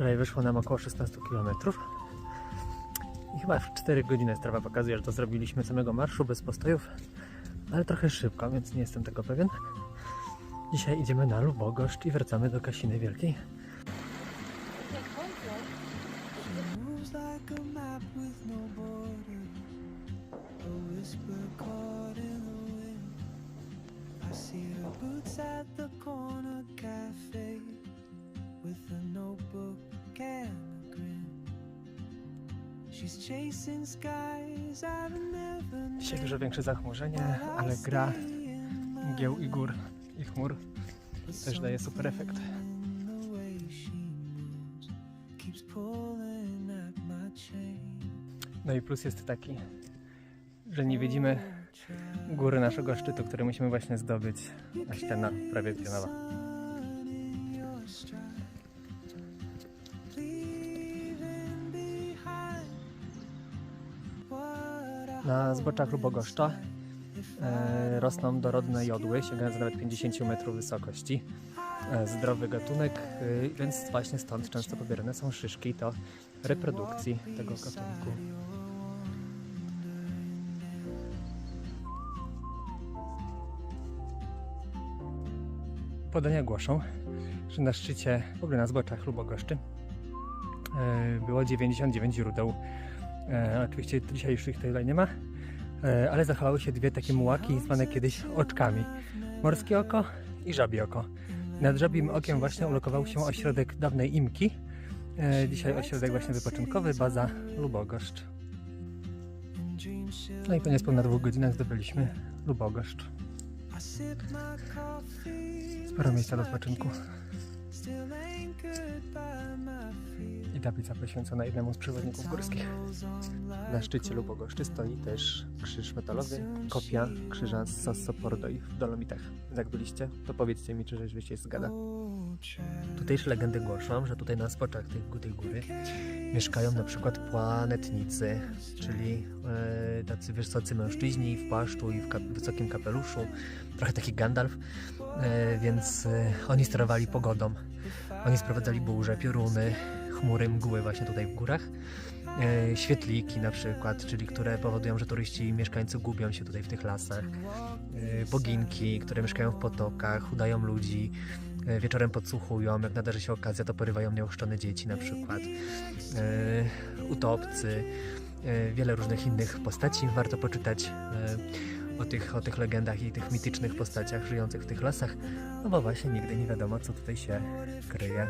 Wczoraj wyszło nam około 16 km. I chyba w 4 godziny strawa pokazuje, że to zrobiliśmy samego marszu bez postojów, ale trochę szybko, więc nie jestem tego pewien. Dzisiaj idziemy na Lubogoszcz i wracamy do Kasiny Wielkiej. no. I boots at the corner Dzisiaj dużo większe zachmurzenie, ale gra mgieł i gór i chmur też daje super efekt. No i plus jest taki, że nie widzimy góry naszego szczytu, który musimy właśnie zdobyć, a ściana prawie pionowa. Na zboczach Lubogoszcza e, rosną dorodne jodły, sięgające nawet 50 metrów wysokości. E, zdrowy gatunek, e, więc właśnie stąd często pobierane są szyszki do reprodukcji tego gatunku. Podania głoszą, że na szczycie, w ogóle na zboczach Lubogoszczy, e, było 99 źródeł. E, Oczywiście dzisiaj już ich tutaj nie ma, e, ale zachowały się dwie takie mułaki zwane kiedyś oczkami. Morskie oko i żabie oko. Nad żabim okiem właśnie ulokował się ośrodek dawnej Imki. E, Dzisiaj ośrodek właśnie wypoczynkowy, baza Lubogoszcz. No i po niespełna dwóch godzinach zdobyliśmy Lubogoszcz. Sporo miejsca do odpoczynku. I tablica poświęcona jednemu z przewodników górskich. Na szczycie Lubogoszczy stoi też krzyż metalowy, kopia krzyża z Sasso Pordoi w Dolomitach. Jak byliście, to powiedzcie mi, czy rzeczywiście się child. Tutejsze legendy głoszą, że tutaj na spoczach tej, tej góry mieszkają na przykład planetnicy, czyli e, tacy wysocy mężczyźni w płaszczu i w wysokim kapeluszu, trochę taki Gandalf, e, więc e, oni sterowali pogodą. Oni sprowadzali burze, pioruny, chmury, mgły właśnie tutaj w górach. E, świetliki na przykład, czyli które powodują, że turyści i mieszkańcy gubią się tutaj w tych lasach. E, boginki, które mieszkają w potokach, udają ludzi, e, wieczorem podsłuchują, jak nadarzy się okazja, to porywają nieochrzczone dzieci na przykład. Utopcy, wiele różnych innych postaci warto poczytać o tych, o tych legendach i tych mitycznych postaciach żyjących w tych lasach, no bo właśnie nigdy nie wiadomo, co tutaj się kryje.